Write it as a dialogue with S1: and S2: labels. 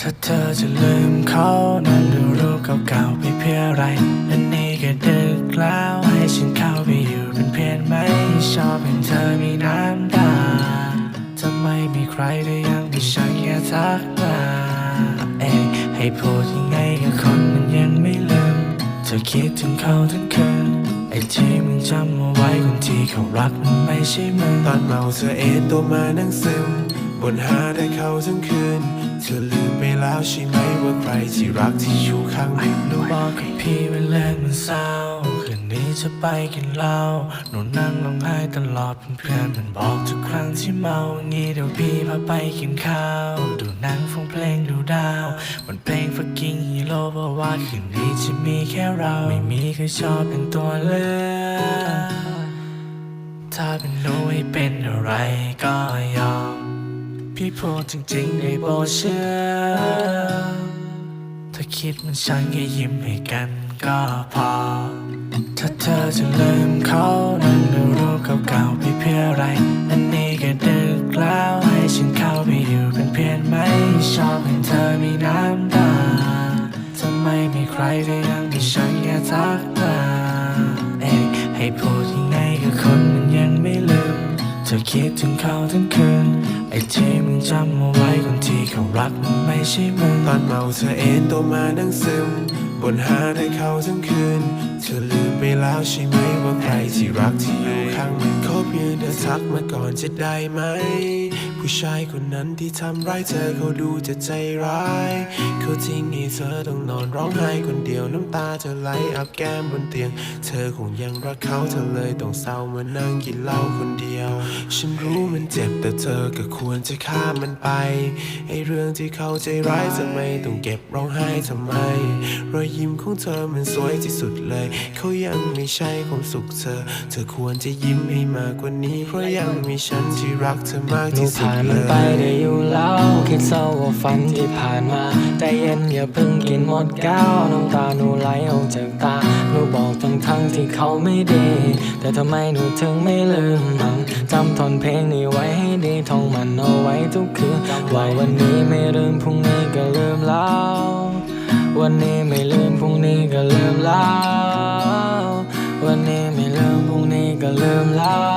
S1: ถ้าเธอจะลืมเขานั้นดูรูปเก่าๆไปเพื่ออะไร อันนี้ก็ดึกแล้วให้ฉันเข้าไปอยู่เป็นเพื่อนไหม ชอบเห็นเธอมีน้ำตาทำไมมีใครได้ยังที่ฉันแค่ทักมาเอ้ยให้พูดยังไงกับคนมันยังไม่ลืม เธอคิดถึงเขาทั้งคืนไอ้ที่มึงจำเอาไว้คนที่เขารักมันไม่ใช่มึง
S2: ตอนเมาเธอเอตัวมานั่งซึม บนหาได้เขาทั้งคืน เธอลืมไปแล้วใช่ไหมว่าใครที่รักที่อยู่ข้างมึง
S1: หนูบอกกับพี่ว่าเรื่องมันเศร้าคืนนี้จะไปกินเหล้าหนูนั่งร้องไห้ตลอดเพื่อนมันบอกทุกครั้งที่เมางี้เดี๋ยวพี่พาไปกินข้าว ดูหนังฟังเพลงดูดาว มันเพลง fucking hero เพราะว่าคืนนี้จะมีแค่เรา ไม่มีใครชอบเป็นตัวเลือกถ้าเป็นหนูให้เป็นอะไรก็ พี่พูดจริงๆได้โปรดเชื่อ ถ้าคิดมันฉันแค่ยิ้มให้กันก็พอ ถ้าเธอจะลืมเขานั้นดูรูปเก่าๆไปเพื่ออะไร อันนี้ก็ดึกแล้วให้ฉันเข้าไปอยู่เป็นเพื่อนไหม ชอบเห็นเธอมีน้ำตาทำไมมีใครได้ยังที่ฉันแค่ทักมาเอ้ยให้พูดยังไงกับคน ธอคิดถึงเขาทั้งคืน ไอ้ที่มึงจำเอาไว้คนที่เขารักมันไม่ใช่มึง
S2: ตอนเมาเธอเอนตัวมานั่งซึม บนหาได้เขาทั้งคืน เธอลืมไปแล้วใช่ไหมว่าใครที่รักที่อยู่ข้างมึงเขาเพียงเธอทักมาก่อนจะได้ไหม ผู้ชายคนนั้นที่ทำร้ายเธอเขาดูจะใจร้าย เขาทิ้งให้เธอต้องนอนร้องไห้คนเดียวน้ำตาเธอไหลอาบแก้มบนเตียง เธอคงยังรักเขาเธอเลยต้องเศร้ามานั่งกินเหล้าคนเดียว ฉันรู้มันเจ็บแต่เธอก็ควรจะข้ามมันไปไอเรื่องที่เขาใจร้ายทำไมต้องเก็บร้องไห้ทำไมรอยยิ้มของเธอมันสวยที่สุดเลย เขายังไม่ใช่ความสุขเธอ เธอควรจะยิ้มให้มากกว่านี้ เพราะยังมีฉันที่รักเธอมาก
S3: หนู
S2: ที่สุด
S3: ผ่าน
S2: เล
S3: มันไป
S2: ย
S3: ได้อยู่แล้วคิดเศร้าว่าฝันที่ผ่านมา แต่เย็นอย่าเพิ่งกินหมดแก้วน้ำตาหนูไหลออกจากตาหนูบอกทั้งทั้งๆที่เขาไม่ดี แต่ทำไมหนูถึงไม่ลืมมันจำทนเพลงนี้ไว้ให้ดีท่องมันเอาไว้ทุกคืนว่าวันนี้ไม่ลืมพรุ่งนี้ก็ลืมแล้ว วันนี้ไม่ลืมพรุ่งนี้ก็ลืมแล้ว วันนี้ไม่ลืมพรุ่งนี้ก็ลืมแล้ว